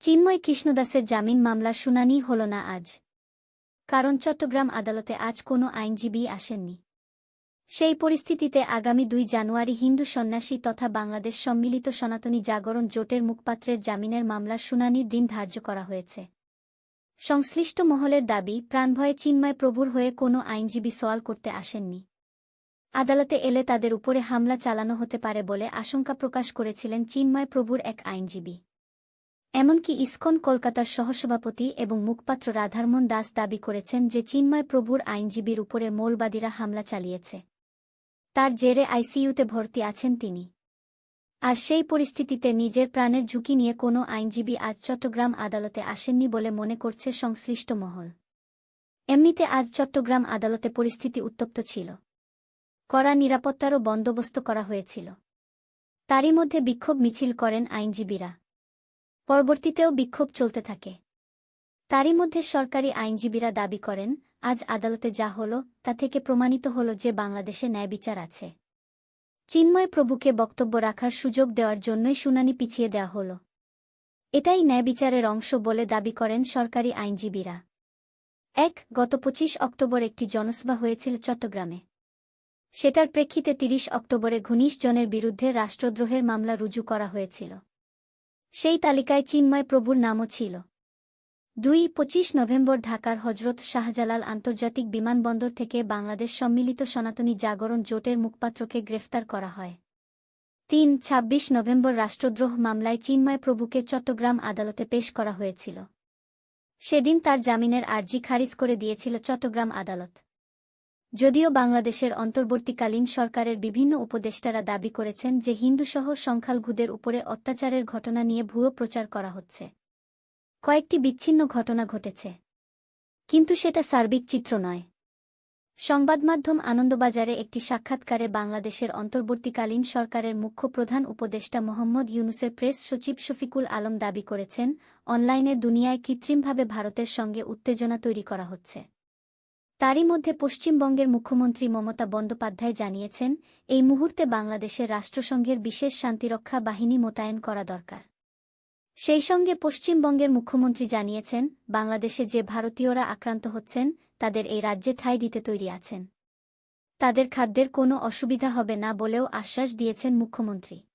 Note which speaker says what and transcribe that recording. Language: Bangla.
Speaker 1: চিন্ময় কৃষ্ণদাসের জামিন মামলার শুনানি হল না আজ। কারণ চট্টগ্রাম আদালতে আজ কোনো আইনজীবী আসেননি। সেই পরিস্থিতিতে আগামী দুই জানুয়ারি হিন্দু সন্ন্যাসী তথা বাংলাদেশ সম্মিলিত সনাতনী জাগরণ জোটের মুখপাত্রের জামিনের মামলার শুনানির দিন ধার্য করা হয়েছে। সংশ্লিষ্ট মহলের দাবি, প্রাণভয়ে চিন্ময় প্রভুর হয়ে কোনো আইনজীবী সওয়াল করতে আসেননি। আদালতে এলে তাদের উপরে হামলা চালানো হতে পারে বলে আশঙ্কা প্রকাশ করেছিলেন চিন্ময় প্রভুর এক আইনজীবী। এমনকি ইসকন কলকাতার সহসভাপতি এবং মুখপাত্র রাধারমন দাস দাবি করেছেন যে চিন্ময় প্রভুর আইনজীবীর উপরে মৌলবাদীরা হামলা চালিয়েছে। তার জেরে আইসিইউতে ভর্তি আছেন তিনি। আর সেই পরিস্থিতিতে নিজের প্রাণের ঝুঁকি নিয়ে কোনো আইনজীবী আজ চট্টগ্রাম আদালতে আসেননি বলে মনে করছে সংশ্লিষ্ট মহল। এমনিতে আজ চট্টগ্রাম আদালতে পরিস্থিতি উত্তপ্ত ছিল। কড়া নিরাপত্তারও বন্দোবস্ত করা হয়েছিল। তারই মধ্যে বিক্ষোভ মিছিল করেন আইনজীবীরা। পরবর্তীতেও বিক্ষোভ চলতে থাকে। তারই মধ্যে সরকারি আইনজীবীরা দাবি করেন, আজ আদালতে যা হল, তা থেকে প্রমাণিত হল যে বাংলাদেশে ন্যায় বিচার আছে। চিন্ময় প্রভুকে বক্তব্য রাখার সুযোগ দেওয়ার জন্যই শুনানি পিছিয়ে দেওয়া হল। এটাই ন্যায় বিচারের অংশ বলে দাবি করেন সরকারি আইনজীবীরা। এক, গত পঁচিশ অক্টোবর একটি জনসভা হয়েছিল চট্টগ্রামে। সেটার প্রেক্ষিতে তিরিশ অক্টোবরে ঘনিষ্ঠ জনের বিরুদ্ধে রাষ্ট্রদ্রোহের মামলা রুজু করা হয়েছিল। সেই তালিকায় চিন্ময় প্রভুর নামও ছিল। দুই পঁচিশ নভেম্বর ঢাকার হজরত শাহজালাল আন্তর্জাতিক বিমানবন্দর থেকে বাংলাদেশ সম্মিলিত সনাতনী জাগরণ জোটের মুখপাত্রকে গ্রেফতার করা হয়। তিন ২৬ নভেম্বর রাষ্ট্রদ্রোহ মামলায় চিন্ময় প্রভুকে চট্টগ্রাম আদালতে পেশ করা হয়েছিল। সেদিন তার জামিনের আর্জি খারিজ করে দিয়েছিল চট্টগ্রাম আদালত। যদিও বাংলাদেশের অন্তর্বর্তীকালীন সরকারের বিভিন্ন উপদেষ্টারা দাবি করেছেন যে হিন্দুসহ সংখ্যালঘুদের উপরে অত্যাচারের ঘটনা নিয়ে ভুয়ো প্রচার করা হচ্ছে। কয়েকটি বিচ্ছিন্ন ঘটনা ঘটেছে। কিন্তু সেটা সার্বিক চিত্র নয়। সংবাদমাধ্যম আনন্দবাজারে একটি সাক্ষাৎকারে বাংলাদেশের অন্তর্বর্তীকালীন সরকারের মুখ্য প্রধান উপদেষ্টা মোহাম্মদ ইউনুসের প্রেস সচিব শফিকুল আলম দাবি করেছেন, অনলাইনের দুনিয়ায় কৃত্রিমভাবে ভারতের সঙ্গে উত্তেজনা তৈরি করা হচ্ছে। তারই মধ্যে পশ্চিমবঙ্গের মুখ্যমন্ত্রী মমতা বন্দ্যোপাধ্যায় জানিয়েছেন, এই মুহূর্তে বাংলাদেশের রাষ্ট্রসংঘের বিশেষ শান্তিরক্ষা বাহিনী মোতায়েন করা দরকার। সেই সঙ্গে পশ্চিমবঙ্গের মুখ্যমন্ত্রী জানিয়েছেন, বাংলাদেশে যে ভারতীয়রা আক্রান্ত হচ্ছেন, তাদের এই রাজ্যে ঠাঁই দিতে তৈরি আছেন। তাদের খাদ্যের কোনো অসুবিধা হবে না বলেও আশ্বাস দিয়েছেন মুখ্যমন্ত্রী।